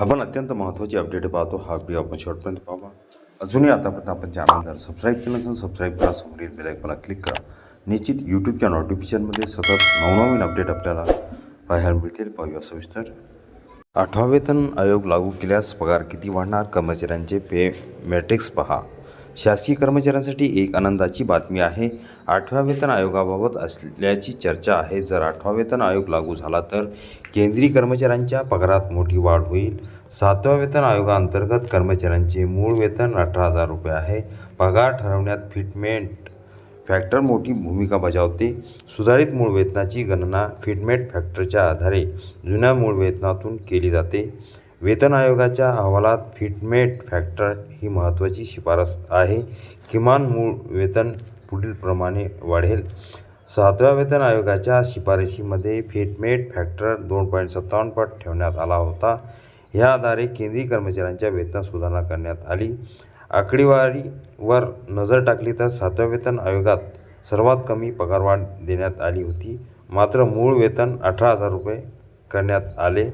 आपण अत्यंत महत्त्वाची अपडेट पाहतो. हा व्हिडिओ आपण शेवटपर्यंत पाहा अजूनही आतापर्यंत आपण चॅनल जर सबस्क्राईब केलं नसेल सबस्क्राईब करा. समोरील बेल क्लिक करा. निश्चित यूट्यूबच्या नोटिफिकेशनमध्ये सतत नवनवीन अपडेट आपल्याला पाहायला मिळतील. पाहूया सविस्तर. आठवा वेतन आयोग लागू केल्यास पगार किती वाढणार? कर्मचाऱ्यांचे पे मॅट्रिक्स पहा. शासकीय कर्मचाऱ्यांसाठी एक आनंदाची बातमी आहे. आठव्या वेतन आयोगाबाबत असल्याची चर्चा आहे. जर आठवा वेतन आयोग लागू झाला तर केंद्रीय कर्मचाऱ्यांच्या पगारात मोठी वाढ होईल. सातव्या वेतन आयोगाअंतर्गत कर्मचाऱ्यांचे मूळ वेतन अठरा हजार रुपये आहे. पगार ठरवण्यात फिटमेंट फॅक्टर मोठी भूमिका बजावते. सुधारित मूळ वेतनाची गणना फिटमेट फॅक्टरच्या आधारे जुन्या मूळ वेतनातून केली जाते. वेतन आयोगाच्या अहवालात फिटमेट फॅक्टर ही महत्त्वाची शिफारस आहे. किमान मूळ वेतन पुढीलप्रमाणे वाढेल. सातव्या वेतन आयोगाच्या शिफारशीमध्ये फिटमेट फॅक्टर दोन पॉईंट सत्तावन्न पट ठेवण्यात आला होता. ह्या आधारे केंद्रीय कर्मचाऱ्यांच्या वेतनात सुधारणा करण्यात आली. आकडेवारीवर नजर टाकली तर सातव्या वेतन आयोगात सर्वात कमी पगारवाढ देण्यात आली होती. मात्र मूळ वेतन अठरा हजार रुपये करण्यात आले.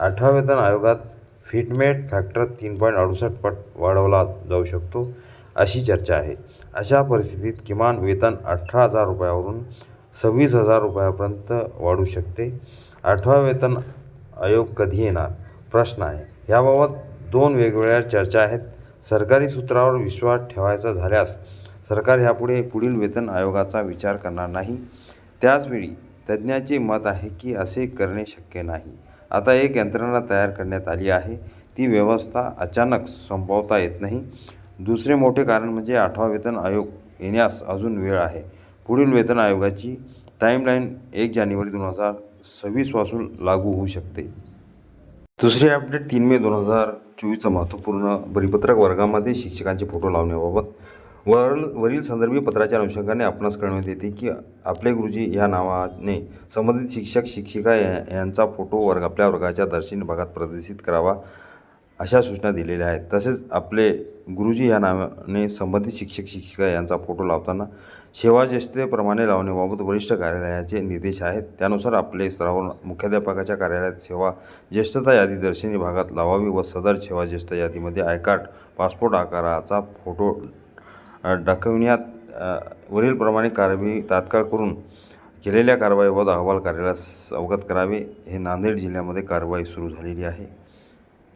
आठव्या वेतन आयोगात फिटमेट फॅक्टर तीन पॉईंट अडुसष्ट पट वाढवला जाऊ शकतो अशी चर्चा आहे. अशा परिस्थितीत किमान वेतन अठरा हजार रुपयावरून सव्वीस हजार रुपयापर्यंत वाढू शकते. आठवा वेतन आयोग कधी येणार? प्रश्न आहे. याबाबत दोन वेगवेगळ्या चर्चा आहेत. सरकारी सूत्रावर विश्वास ठेवायचा झाल्यास सरकार ह्यापुढे पुढील वेतन आयोगाचा विचार करणार नाही. त्याचवेळी तज्ज्ञाचे मत आहे की असे करणे शक्य नाही. आता एक यंत्रणा तयार करण्यात आली आहे. ती व्यवस्था अचानक संपवता येत नाही. दुसरे मोठे कारण म्हणजे आठवा वेतन आयोग येण्यास अजून वेळ आहे. पुढील वेतन आयोगाची टाईमलाईन एक जानेवारी दोन हजार सव्वीसपासून लागू होऊ शकते. दुसरे अपडेट तीन मे दोन हजार चोवीसचं महत्त्वपूर्ण परिपत्रक वर्गामध्ये शिक्षकांचे फोटो लावण्याबाबत. वर वरील संदर्भी पत्राच्या अनुषंगाने आपणास कळवण्यात येते की आपले गुरुजी या नावाने संबंधित शिक्षक शिक्षिका या- यांचा फोटो वर्ग आपल्या वर्गाच्या दर्शनी भागात प्रदर्शित करावा अशा सूचना दिलेल्या आहेत. तसेच आपले गुरुजी या नावाने संबंधित शिक्षक शिक्षिका यांचा फोटो लावताना सेवाज्येष्ठतेप्रमाणे लावण्याबाबत वरिष्ठ कार्यालयाचे निर्देश आहेत. त्यानुसार आपले स्तरावर मुख्याध्यापकाच्या कार्यालयात सेवा ज्येष्ठता यादी दर्शनी भागात लावावी व सदर सेवा ज्येष्ठ यादीमध्ये आय कार्ड पासपोर्ट आकाराचा फोटो दाखविण्यात वरीलप्रमाणे कारवाई तात्काळ करून केलेल्या कारवाईबाबत अहवाल कार्यालयास अवगत करावे. हे नांदेड जिल्ह्यामध्ये कारवाई सुरू झालेली आहे.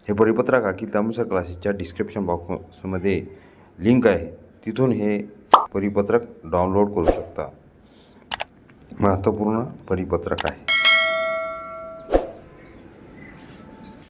हे परिपत्रक अखिल तांबेसर क्लासेसच्या डिस्क्रिप्शन बॉक्समध्ये लिंक आहे. तिथून हे परिपत्रक डाउनलोड करू शकता. महत्त्वपूर्ण परिपत्रक आहे.